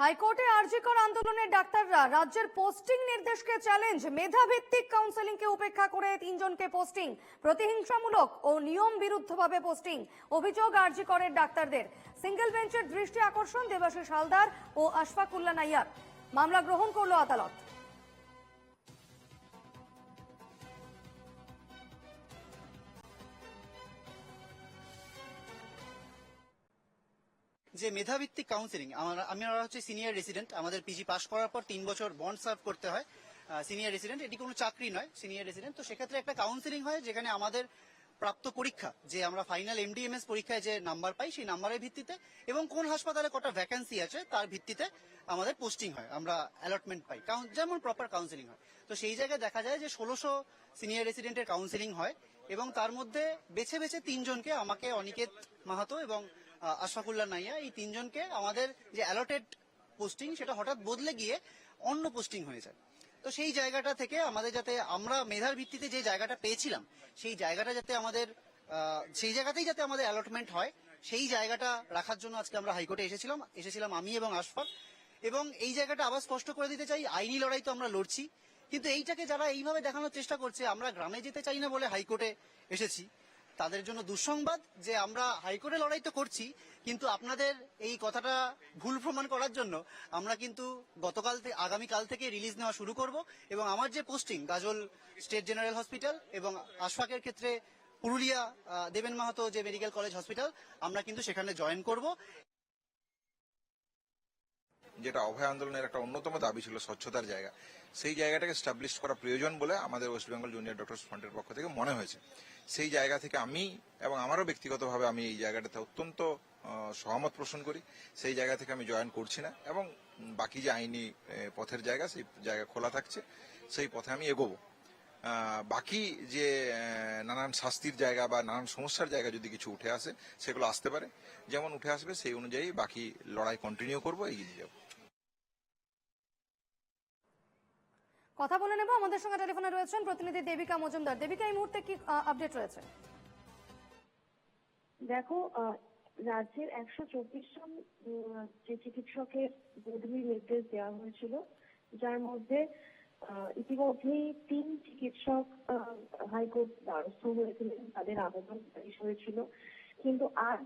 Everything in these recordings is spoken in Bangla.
হাইকোর্টে আরজিকর আন্দোলনের ডাক্তাররা রাজ্যের পোস্টিং নির্দেশকে চ্যালেঞ্জ মেধাভিত্তিক কাউন্সেলিংকে উপেক্ষা করে তিনজনকে পোস্টিং প্রতিহিংসামূলক ও নিয়ম বিরুদ্ধভাবে পোস্টিং অভিযোগ আরজিকরের ডাক্তারদের। সিঙ্গেল বেঞ্চের দৃষ্টি আকর্ষণ দেবাশিস হালদার ও আশফাকুল্লা নাইয়ার। মামলা গ্রহণ করল আদালত। যে মেধাভিত্তিক কাউন্সিলিং আমরা হচ্ছে সিনিয়র রেসিডেন্ট আমাদের পিজি পাস করার পর তিন বছর বন্ড সার্ভ করতে হয়। সিনিয়র রেসিডেন্ট এটি কোনো চাকরি নয় সিনিয়র রেসিডেন্ট তো সেক্ষেত্রে একটা কাউন্সিলিং হয় যেখানে আমাদের প্রাপ্ত পরীক্ষা, যে আমরা ফাইনাল এমডিএমএস পরীক্ষায় যে নাম্বার পাই সেই নাম্বারের ভিত্তিতে এবং কোন হাসপাতালে কটা ভ্যাকেন্সি আছে তার ভিত্তিতে আমাদের পোস্টিং হয়, আমরা অ্যালটমেন্ট পাই। যেমন প্রপার কাউন্সিলিং হয়। তো সেই জায়গায় দেখা যায় যে ষোলোশো সিনিয়র রেসিডেন্টের কাউন্সিলিং হয় এবং তার মধ্যে বেছে বেছে তিনজনকে আমাকে অনিকেত মাহাতো এবং আহ, আশফাকুল্লাহ নাইয়া এই তিনজনকে আমাদের যে অ্যালটেড পোস্টিং সেটা হঠাৎ বদলে গিয়ে অন্য পোস্টিং হয়ে যায়। তো সেই জায়গাটা থেকে আমাদের যাতে আমরা মেধার ভিত্তিতে যে জায়গাটা পেয়েছিলাম সেই জায়গাটা যাতে আমাদের সেই জায়গাতেই যাতে আমাদের অ্যালটমেন্ট হয় সেই জায়গাটা রাখার জন্য আজকে আমরা হাইকোর্টে এসেছিলাম এসেছিলাম আমি এবং আশফাক। এবং এই জায়গাটা আবার স্পষ্ট করে দিতে চাই আইনি লড়াই তো আমরা লড়ছি কিন্তু এইটাকে যারা এইভাবে দেখানোর চেষ্টা করছে আমরা গ্রামে যেতে চাই না বলে হাইকোর্টে এসেছি। তাদের জন্য দুঃসংবাদ যে আমরা হাইকোর্টে লড়াই তো করছি, কিন্তু আপনাদের এই কথাটা ভুল প্রমাণ করার জন্য আমরা কিন্তু গতকাল থেকে আগামীকাল থেকে রিলিজ নেওয়া শুরু করব এবং আমার যে পোস্টিং, গাজল স্টেট জেনারেল হসপিটাল এবং আশফাকের ক্ষেত্রে পুরুলিয়া দেবেন মাহাতো যে মেডিকেল কলেজ হসপিটাল, আমরা কিন্তু সেখানে জয়েন করব। যেটা অভয় আন্দোলনের একটা অন্যতম দাবি ছিল স্বচ্ছতার জায়গা। সেই জায়গাটাকে স্টাবলিশ করা প্রয়োজন বলে আমাদের ওয়েস্ট বেঙ্গল জুনিয়র ডক্টর ফ্রন্টের পক্ষ থেকে মনে হয়েছে। সেই জায়গা থেকে আমি এবং আমারও ব্যক্তিগতভাবে আমি এই জায়গাটাতে অত্যন্ত সহমত পোষণ করি। সেই জায়গা থেকে আমি জয়েন করছি না এবং বাকি যে আইনি পথের জায়গা, সেই জায়গা খোলা থাকছে, সেই পথে আমি এগোবো। বাকি যে নানান শাস্তির জায়গা বা নানান সমস্যার জায়গা যদি কিছু উঠে আসে, সেগুলো আসতে পারে। যেমন উঠে আসবে, সেই অনুযায়ী বাকি লড়াই কন্টিনিউ করব, এগিয়ে যাব। কথা বলে নেব। আমাদের সঙ্গে টেলিফোনে রয়েছেন প্রতিনিধি দেবিকা মজুমদার। দেবিকা, এই মুহূর্তে কি আপডেট রয়েছে? দেখো রাজ্যের একশো চব্বিশ জন যে চিকিৎসকের বদলির নির্দেশ দেওয়া হয়েছিল, যার মধ্যে ইতিমধ্যেই তিন চিকিৎসক হাইকোর্ট দ্বারস্থ হয়েছিলেন, তাদের আবেদন খারিজ হয়েছিল। কিন্তু আজ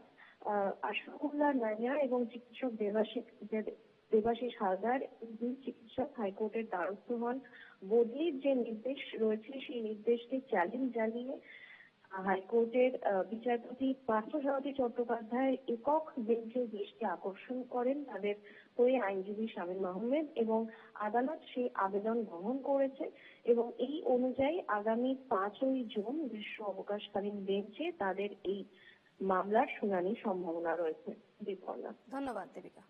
আশফাকুল্লাহ নাইয়া এবং চিকিৎসক দেবাশিস দে- দেবাশিস হালদার দুই চিকিৎসক হাইকোর্টের দ্বারস্থ হন। বদলির যে নির্দেশ রয়েছে, সেই নির্দেশকে চ্যালেঞ্জ জানিয়ে হাইকোর্টের বিচারপতি পার্থসারথী চট্টোপাধ্যায় একক বেঞ্চের দৃষ্টি আকর্ষণ করেন। তাদের হয়ে আইনজীবী শামীম আহমেদ এবং আদালত সেই আবেদন গ্রহণ করেছে এবং এই অনুযায়ী আগামী পাঁচই জুন গ্রীষ্ম অবকাশকালীন বেঞ্চে তাদের এই মামলার শুনানির সম্ভাবনা রয়েছে। বিপর্ণা ধন্যবাদ, দেবিকা।